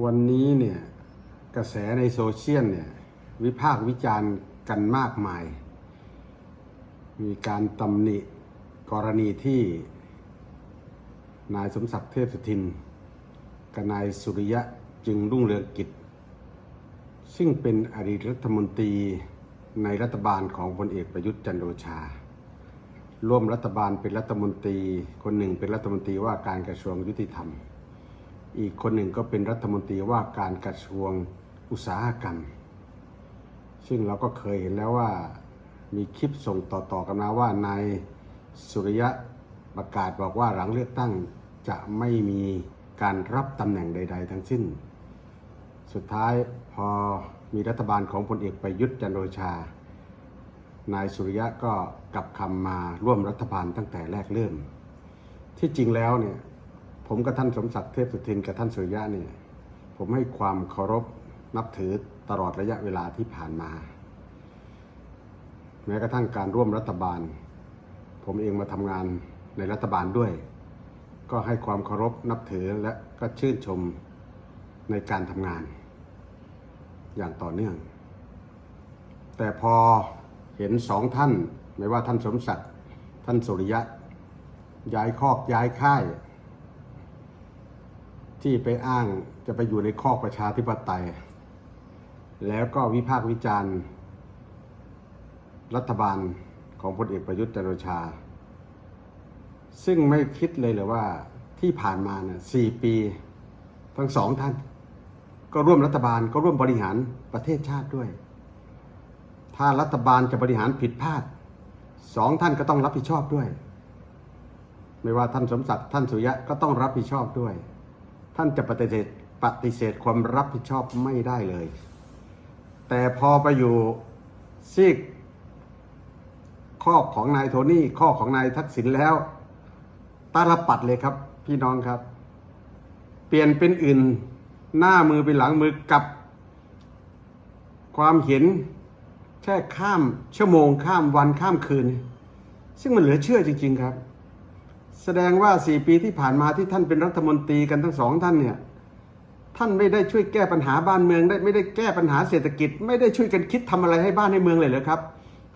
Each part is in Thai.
วันนี้เนี่ยกระแสในโซเชียลเนี่ยวิพากษ์วิจารณ์กันมากมาย มีการตำหนิกรณีที่ นายสมศักดิ์เทพสุทินกับนายสุริยะจึงรุ่งเรืองกิจ ซึ่งเป็นอดีตรัฐมนตรีในรัฐบาลของพลเอกประยุทธ์จันทร์โอชา ร่วมรัฐบาลเป็นรัฐมนตรี คนหนึ่งเป็นรัฐมนตรีว่าการกระทรวงยุติธรรม อีกคนหนึ่งก็เป็นรัฐมนตรีว่าการกระทรวงอุตสาหกรรม ซึ่งเราก็เคยเห็นแล้วว่ามีคลิปส่งต่อๆกันมาว่านายสุริยะประกาศบอกว่าหลังเลือกตั้งจะไม่มีการรับตำแหน่งใด ๆ ทั้งสิ้น สุดท้ายพอมีรัฐบาลของพลเอกประยุทธ์จันทร์โอชา นายสุริยะก็กลับคำมาร่วมรัฐบาลตั้งแต่แรกเริ่ม ที่จริงแล้วเนี่ย ผมกับท่านสมศักดิ์เทพสุทินกับท่านสุริยะเนี่ยผมให้ความเคารพนับถือตลอดระยะเวลาที่ผ่านมา แม้กระทั่งการร่วมรัฐบาล ผมเองมาทำงานในรัฐบาลด้วย ก็ให้ความเคารพนับถือและก็ชื่นชมในการทำงาน อย่างต่อเนื่อง แต่พอเห็นสองท่าน ไม่ว่าท่านสมศักดิ์ท่านสุริยะ ย้ายคอกย้ายค่าย ที่ไปอ้างจะไปอยู่ในคอประชาธิปไตย แล้วก็วิพากษ์วิจารณ์ รัฐบาลของพลเอกประยุทธ์จันโอชา ซึ่งไม่คิดเลยเลยว่าที่ผ่านมาเนี่ยสี่ปี ทั้งสองท่าน ก็ร่วมรัฐบาลก็ร่วมบริหารประเทศชาติด้วย ถ้ารัฐบาลจะบริหารผิดพลาดสองท่านก็ต้องรับผิดชอบด้วย ไม่ว่าท่านสมศักดิ์ท่านสุยะก็ต้องรับผิดชอบด้วย ท่านจะปฏิเสธปฏิเสธความรับผิดชอบไม่ได้เลย แต่พอไปอยู่ซีกข้อของนายโทนี่ข้อของนายทักษิณแล้วตาลปัดเลยครับ พี่น้องครับ เปลี่ยนเป็นอื่นหน้ามือเป็นหลังมือกับ ความเห็นแค่ข้ามชั่วโมงข้ามวันข้ามคืน ซึ่งมันเหลือเชื่อจริง ๆ ครับ แสดงว่าสี่ปีที่ผ่านมาที่ท่านเป็นรัฐมนตรีกันทั้งสองท่านเนี่ยท่านไม่ได้ช่วยแก้ปัญหาบ้านเมืองได้ไม่ได้แก้ปัญหาเศรษฐกิจ ไม่ได้ช่วยกันคิดทำอะไรให้บ้านให้เมืองเลยเหรอครับ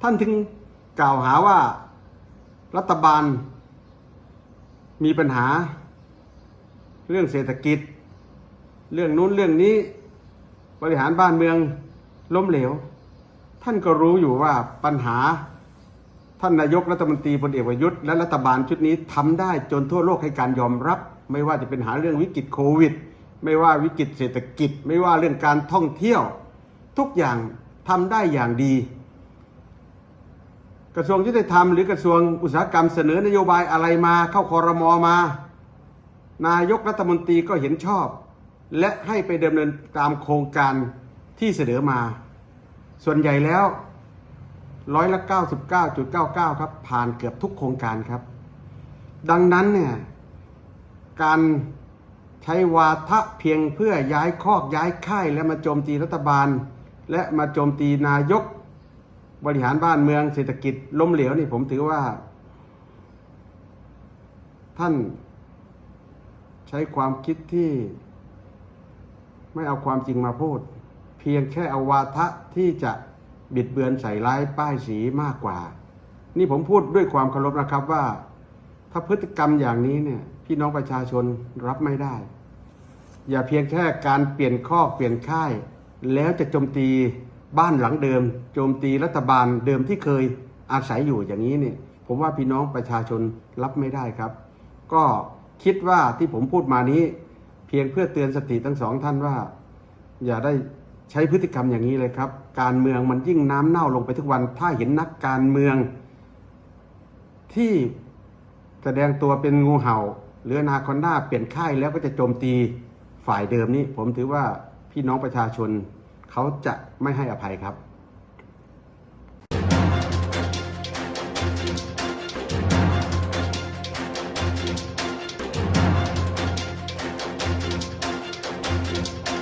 ท่านถึงกล่าวหาว่ารัฐบาล มีปัญหา เรื่องเศรษฐกิจ เรื่องนู้นเรื่องนี้ บริหารบ้านเมืองล้มเหลว ท่านก็รู้อยู่ว่าปัญหา ท่านนายกรัฐมนตรีพลเอกประยุทธ์และรัฐบาลชุดนี้ทำได้จนทั่วโลกให้การยอมรับ ไม่ว่าจะเป็นหาเรื่องวิกฤตโควิด ไม่ว่าวิกฤตเศรษฐกิจ ไม่ว่าเรื่องการท่องเที่ยว ทุกอย่างทำได้อย่างดี กระทรวงยุติธรรมหรือกระทรวงอุตสาหกรรมเสนอนโยบายอะไรมาเข้าคอรมอมา นายกรัฐมนตรีก็เห็นชอบ และให้ไปดำเนินตามโครงการที่เสนอมา ส่วนใหญ่แล้ว ร้อยละ 99.99 ครับ ผ่านเกือบทุกโครงการครับ ดังนั้นเนี่ย การใช้วาทะเพียงเพื่อย้ายคอกย้ายค่ายและมาโจมตีรัฐบาล และมาโจมตีนายก บริหารบ้านเมืองเศรษฐกิจล้มเหลวนี่ผมถือว่า ท่านใช้ความคิดที่ ไม่เอาความจริงมาพูด เพียงแค่เอาวาทะที่จะ บิดเบือนใส่ร้ายป้ายสีมากกว่า นี่ผมพูดด้วยความเคารพนะครับว่า ถ้าพฤติกรรมอย่างนี้เนี่ยพี่น้องประชาชนรับไม่ได้ อย่าเพียงแค่การเปลี่ยนข้อเปลี่ยนค่าย แล้วจะโจมตีบ้านหลังเดิม โจมตีรัฐบาลเดิมที่เคยอาศัยอยู่อย่างนี้เนี่ยผมว่าพี่น้องประชาชนรับไม่ได้ครับ ก็คิดว่าที่ผมพูดมานี้ เพียงเพื่อเตือนสติทั้งสองท่านว่า อย่าได้ ใช้พฤติกรรมอย่างนี้เลยครับ การเมืองมันยิ่งน้ำเน่าลงไปทุกวัน ถ้าเห็นนักการเมือง ที่แสดงตัวเป็นงูเห่า หรืออนาคอนด้าเปลี่ยนค่ายแล้วก็จะโจมตีฝ่ายเดิมนี้ ผมถือว่าพี่น้องประชาชนเขาจะไม่ให้อภัยครับ